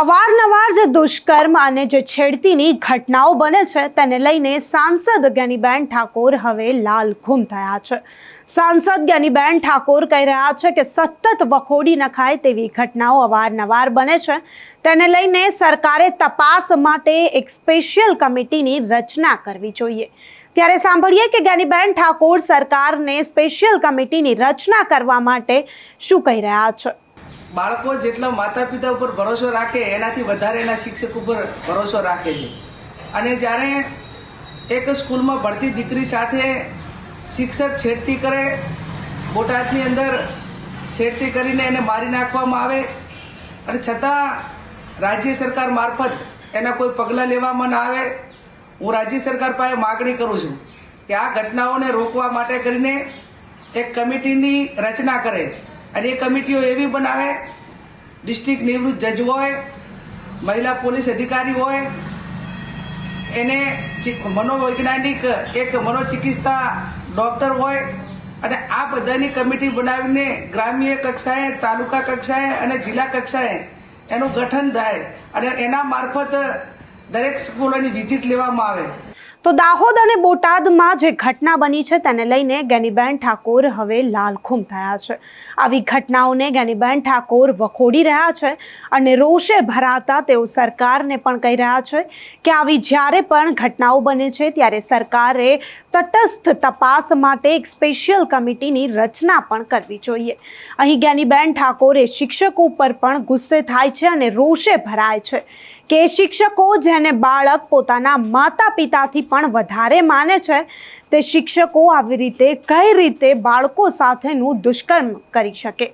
અવારનવાર જે દુષ્કર્મ અને જે છેડતીની ઘટનાઓ બને છે, તેને લઈને સાંસદ જ્ઞાનીબેન ઠાકોર હવે લાલખુમ થયા છે. સાંસદ જ્ઞાનીબેન ઠાકોર કહી રહ્યા છે કે સતત વખોડી નખાય તેવી ઘટનાઓ અવારનવાર બને છે. તેને લઈને સરકારે તપાસ માટે એક સ્પેશિયલ કમિટીની રચના કરવી જોઈએ. ત્યારે સાંભળીએ કે જ્ઞાનીબેન ઠાકોર સરકારને સ્પેશિયલ કમિટીની રચના કરવા માટે શું કહી રહ્યા છે. બાળકો જેટલો માતા પિતા ઉપર ભરોસો રાખે, એનાથી વધારે એના શિક્ષક ઉપર ભરોસો રાખે છે. અને જ્યારે એક સ્કૂલમાં ભણતી દીકરી સાથે શિક્ષક છેડતી કરે, બોટાદની અંદર છેડતી કરીને એને મારી નાખવામાં આવે, અને છતાં રાજ્ય સરકાર મારફત એના કોઈ પગલાં લેવામાં ના આવે, હું રાજ્ય સરકાર પાસે માગણી કરું છું કે આ ઘટનાઓને રોકવા માટે કરીને એક કમિટીની રચના કરે. અને એ કમિટીઓ એવી બનાવે, ડિસ્ટ્રિક્ટ નિવૃત્ત જજ હોય, મહિલા પોલીસ અધિકારી હોય, એને મનોવૈજ્ઞાનિક, એક મનોચિકિત્સા ડૉક્ટર હોય, અને આ બધાની કમિટી બનાવીને ગ્રામ્ય કક્ષાએ, તાલુકા કક્ષાએ અને જિલ્લા કક્ષાએ એનું ગઠન થાય. અને એના મારફત દરેક સ્કૂલોની વિઝિટ લેવામાં આવે. તો દાહોદ અને બોટાદમાં જે ઘટના બની છે તેને લઈને જ્ઞાનીબેન ઠાકોર હવે લાલખુમ થયા છે. આવી ઘટનાઓને જ્ઞાનીબેન ઠાકોર વખોડી રહ્યા છે અને રોષે ભરાતા તેઓ સરકારને પણ કહી રહ્યા છે કે આવી જ્યારે પણ ઘટનાઓ બને છે ત્યારે સરકારે તટસ્થ તપાસ માટે એક સ્પેશિયલ કમિટીની રચના પણ કરવી જોઈએ. અહીં જ્ઞાનીબેન ઠાકોરે શિક્ષકો પર પણ ગુસ્સે થાય છે અને રોષે ભરાય છે. કે શિક્ષકો જેને બાળક પોતાના માતા પિતાથી પણ વધારે માને છે, તે શિક્ષકો આવી રીતે કઈ રીતે બાળકો સાથેનું દુષ્કર્મ કરી શકે?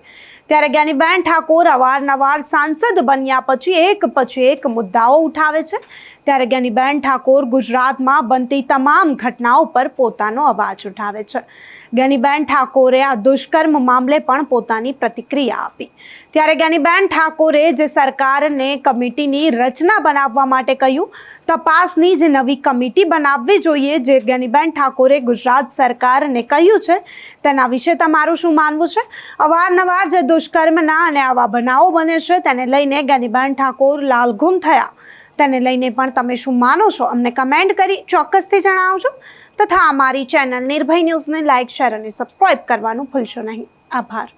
ત્યારે જ્ઞાનીબેન ઠાકોર અવારનવાર સાંસદ બન્યા પછી એક પછી એક મુદ્દાઓ ઉઠાવે છે. ત્યારે જ્ઞાનીબેન ઠાકોર ગુજરાતમાં બનતી તમામ ઘટનાઓ પર પોતાનો અવાજ ઉઠાવે છે. જ્ઞાનીબેન ઠાકોરે આ દુષ્કર્મ મામલે પણ પોતાની પ્રતિક્રિયા આપી. ત્યારે જ્ઞાનીબેન ઠાકોરે જે સરકારને કમિટીની રચના બનાવવા માટે કહ્યું તપાસની જે નવી કમિટી બનાવવી જોઈએ જે જ્ઞાનીબેન ઠાકોરે ગુજરાત સરકારને કહ્યું છે. તેના વિશે તમારું શું માનવું છે? અવારનવાર જે દુષ્કર્મના અને આવા બનાવો બને છે તેને લઈને જ્ઞાનીબેન ઠાકોર લાલઘુમ થયા. તેને લઈને પણ તમે શું માનો છો? અમને કમેન્ટ કરી ચોક્કસથી જણાવજો. તથા અમારી ચેનલ નિર્ભય ન્યૂઝને લાઇક શેર અને સબસ્ક્રાઇબ કરવાનું ભૂલશો નહીં. આભાર.